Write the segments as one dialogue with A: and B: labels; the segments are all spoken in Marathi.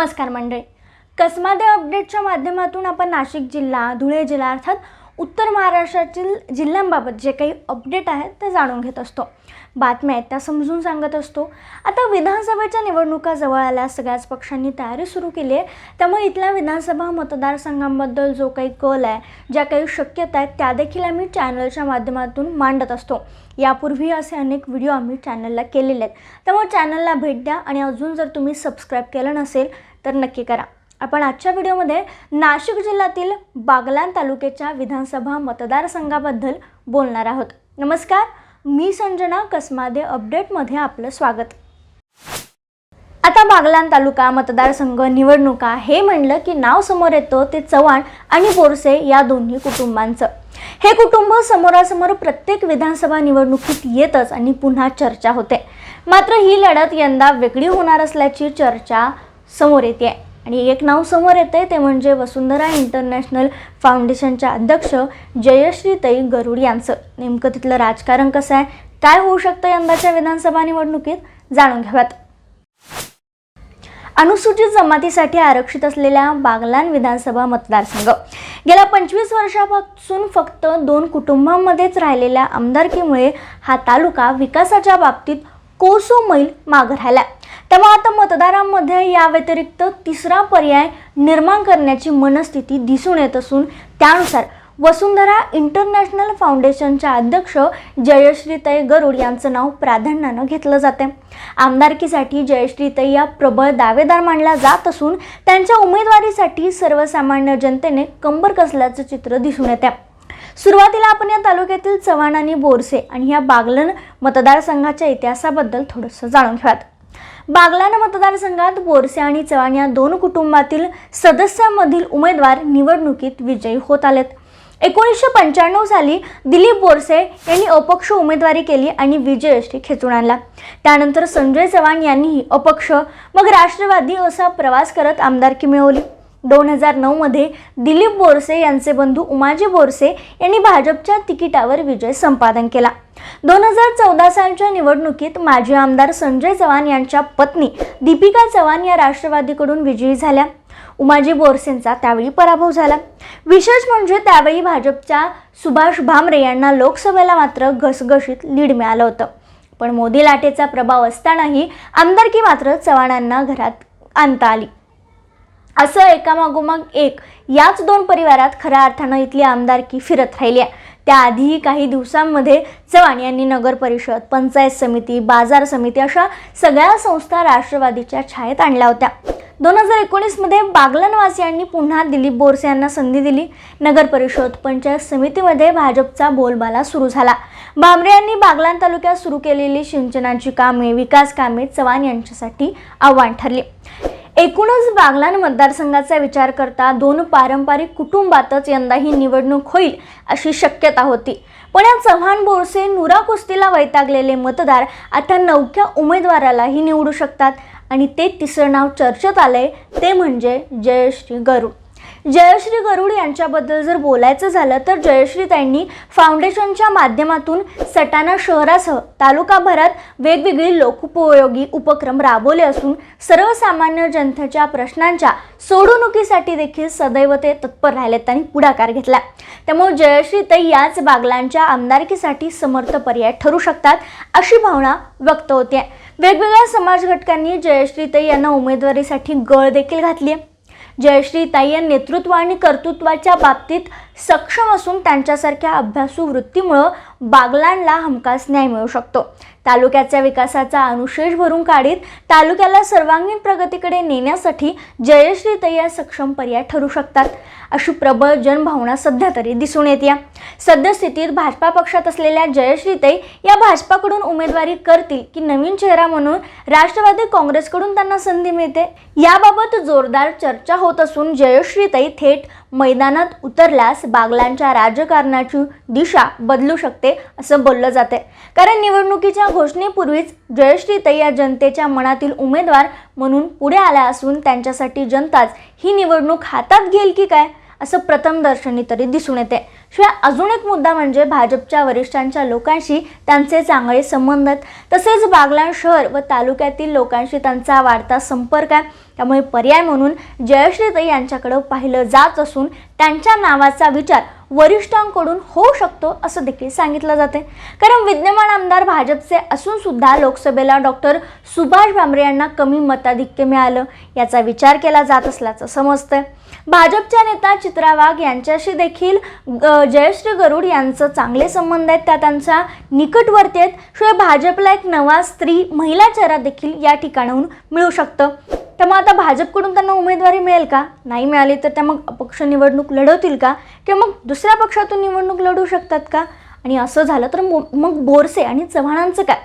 A: नमस्कार मंडळी. कसमादे अपडेटच्या माध्यमातून आपण नाशिक जिल्हा धुळे जिल्हा अर्थात उत्तर महाराष्ट्रातील जिल्ह्यांबाबत जे काही अपडेट आहेत ते जाणून घेत असतो. बातम्या आहेत त्या समजून सांगत असतो. आता विधानसभेच्या निवडणुका जवळ आल्या सगळ्याच पक्षांनी तयारी सुरू केली आहे. त्यामुळे इथल्या विधानसभा मतदारसंघांबद्दल जो काही कल आहे ज्या काही शक्यता आहेत त्या देखील आम्ही चॅनलच्या माध्यमातून मांडत असतो. यापूर्वी असे अनेक व्हिडिओ आम्ही चॅनलला केलेले आहेत. त्यामुळे चॅनलला भेट द्या आणि अजून जर तुम्ही सबस्क्राईब केलं नसेल तर नक्की करा. आपण आजच्या व्हिडिओमध्ये नाशिक जिल्ह्यातील बागलान तालुक्याच्या विधानसभा मतदारसंघाबद्दल बोलणार आहोत. नमस्कार मी संजना कसमादे अपडेटमध्ये आपलं स्वागत. आता बागलान तालुका मतदारसंघ निवडणुका हे म्हणलं की नाव समोर येतं ते चव्हाण आणि बोरसे या दोन्ही कुटुंबांचं. हे कुटुंब समोरासमोर प्रत्येक विधानसभा निवडणुकीत येतच आणि पुन्हा चर्चा होते. मात्र ही लढत यंदा वेगळी होणार असल्याची चर्चा समोर येते. आहे आणि एक नाव समोर येते ते म्हणजे वसुंधरा इंटरनॅशनल फाउंडेशनच्या अध्यक्ष जयश्रीताई गरुड यांचं. नेमकं तिथलं राजकारण कसं आहे? काय होऊ शकतं यंदाच्या विधानसभा निवडणुकीत? जाणून घ्याव्यात. अनुसूचित जमातीसाठी आरक्षित असलेल्या बागलान विधानसभा मतदारसंघ. गेल्या पंचवीस वर्षापासून फक्त दोन कुटुंबांमध्येच राहिलेल्या आमदारकीमुळे हा तालुका विकासाच्या बाबतीत कोसो मैल मागं राहिला तेव्हा आता मतदारांमध्ये या व्यतिरिक्त तिसरा पर्याय निर्माण करण्याची मनस्थिती दिसून येत असून त्यानुसार वसुंधरा इंटरनॅशनल फाउंडेशनच्या अध्यक्ष जयश्रीताई गरुड यांचं नाव प्राधान्यानं घेतलं जाते. आमदारकीसाठी जयश्रीताई या प्रबळ दावेदार मानल्या जात असून त्यांच्या उमेदवारीसाठी सर्वसामान्य जनतेने कंबर कसल्याचं चित्र दिसून येते. सुरुवातीला आपण या तालुक्यातील चव्हाण आणि बोरसे आणि या बागलन मतदारसंघाच्या इतिहासाबद्दल थोडंसं जाणून घेऊयात. बागलाण मतदारसंघात बोरसे आणि चव्हाण या दोन कुटुंबातील सदस्यांमधील उमेदवार निवडणुकीत विजयी होत आलेत. एकोणीसशे पंच्याण्णव साली दिलीप बोरसे यांनी अपक्ष उमेदवारी केली आणि विजयश्री खेचून आणला. त्यानंतर संजय चव्हाण यांनीही अपक्ष मग राष्ट्रवादी असा प्रवास करत आमदारकी मिळवली. दोन हजार नऊमध्ये दिलीप बोरसे यांचे बंधू उमाजी बोरसे यांनी भाजपच्या तिकिटावर विजय संपादन केला. दोन हजार चौदा सालच्या निवडणुकीत माजी आमदार संजय चव्हाण यांच्या पत्नी दीपिका चव्हाण या राष्ट्रवादीकडून विजयी झाल्या. उमाजी बोरसेंचा त्यावेळी पराभव झाला. विशेष म्हणजे त्यावेळी भाजपच्या सुभाष भामरे यांना लोकसभेला मात्र घसघशीत लीड मिळालं होतं. पण मोदी लाटेचा प्रभाव असतानाही आमदारकी मात्र चव्हाणांना घरात आणता आली. असं एकामागोमाग एक याच दोन परिवारात खऱ्या अर्थानं इथली आमदारकी फिरत राहिली आहे. त्याआधीही काही दिवसांमध्ये चव्हाण यांनी नगर परिषद पंचायत समिती बाजार समिती अशा सगळ्या संस्था राष्ट्रवादीच्या छायेत आणल्या होत्या. दोन हजार एकोणीसमध्ये बागलनवासियांनी पुन्हा दिलीप बोरसे यांना संधी दिली. नगर परिषद पंचायत समितीमध्ये भाजपचा बोलबाला सुरू झाला. भामरे यांनी बागलान तालुक्यात सुरू केलेली सिंचनाची कामे विकास कामे चव्हाण यांच्यासाठी आव्हान ठरली. एकूणच बागलान मतदारसंघाचा विचार करता दोन पारंपरिक कुटुंबातच यंदा ही निवडणूक होईल अशी शक्यता होती. पण या चव्हाण बोरसे नुरा कुस्तीला वैतागलेले मतदार आता नवख्या उमेदवारालाही निवडू शकतात. आणि ते तिसरं नाव चर्चेत आलंय ते म्हणजे जयश्री गरुड. जयश्री गरुड यांच्याबद्दल जर बोलायचं झालं तर जयश्री त्यांनी फाउंडेशनच्या माध्यमातून सटाणा शहरासह तालुकाभरात वेगवेगळी लोकोपयोगी उपक्रम राबवले असून सर्वसामान्य जनतेच्या प्रश्नांच्या सोडवणुकीसाठी देखील सदैव ते तत्पर राहिलेत आणि पुढाकार घेतला त्यामुळे जयश्री जयश्रीताई याच बागलांच्या आमदारकीसाठी समर्थ पर्याय ठरू शकतात अशी भावना व्यक्त होते वेगवेगळ्या समाज घटकांनी ते यांना उमेदवारीसाठी गळ देखील घातली आहे जयश्री ताई या नेतृत्व आणि कर्तृत्वाच्या बाबतीत सक्षम असून त्यांच्यासारख्या अभ्यासू वृत्तीमुळं बागलांना हमखास न्याय मिळू शकतो. तालुक्याच्या विकासाचा अनुशेष भरून काढीत तालुक्याला सर्वांगीण प्रगतीकडे नेण्यासाठी जयश्री तया या सक्षम पर्याय ठरू शकतात. अशी प्रबळ जनभावना सध्या तरी दिसून येते सद्यस्थितीत भाजपा पक्षात असलेल्या जयश्रीताई या भाजपाकडून उमेदवारी करतील की नवीन चेहरा म्हणून राष्ट्रवादी काँग्रेसकडून त्यांना संधी मिळते? याबाबत जोरदार चर्चा होत असून जयश्रीताई थेट मैदानात उतरल्यास बागलांच्या राजकारणाची दिशा बदलू शकते असं बोललं जाते कारण निवडणुकीच्या घोषणेपूर्वीच जयश्रीताई या जनतेच्या मनातील उमेदवार म्हणून पुढे आल्या असून त्यांच्यासाठी जनताच ही निवडणूक हातात घेईल की काय असं प्रथमदर्शनी तरी दिसून येते. शिवाय अजून एक मुद्दा म्हणजे भाजपच्या वरिष्ठांच्या लोकांशी त्यांचे चांगले संबंध आहेत. तसेच बागलाण शहर व तालुक्यातील लोकांशी त्यांचा वाढता संपर्क आहे. त्यामुळे पर्याय म्हणून जयश्रीताई यांच्याकडं पाहिलं जात असून त्यांच्या नावाचा विचार वरिष्ठांकडून होऊ शकतो असं देखील सांगितलं जाते. कारण विद्यमान आमदार भाजपचे असून सुद्धा लोकसभेला डॉक्टर सुभाष भामरे यांना कमी मताधिक्य मिळालं याचा विचार केला जात असल्याचं समजतंय. भाजपच्या नेता चित्रा वाघ यांच्याशी देखील जयश्री गरुड यांचं चांगले संबंध आहेत त्या त्यांचा? निकटवर्ती आहेत. शिवाय भाजपला एक नवा स्त्री महिला चेहरा देखील या ठिकाणाहून मिळू शकतं. त्यामुळे आता भाजपकडून त्यांना उमेदवारी मिळेल का? नाही मिळाली तर त्या मग अपक्ष निवडणूक लढवतील का? किंवा मग दुसऱ्या पक्षातून निवडणूक लढवू शकतात का? आणि असं झालं तर मग बोरसे आणि चव्हाणांचं काय?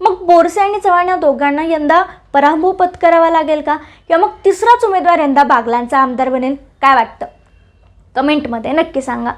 A: मग बोरसे आणि चव्हाण या दोघांना यंदा पराभव पत्करावा लागेल का? किंवा मग तिसराच उमेदवार यंदा बागलांचा आमदार बनेल? काय वाटतं? कमेंटमध्ये नक्की सांगा.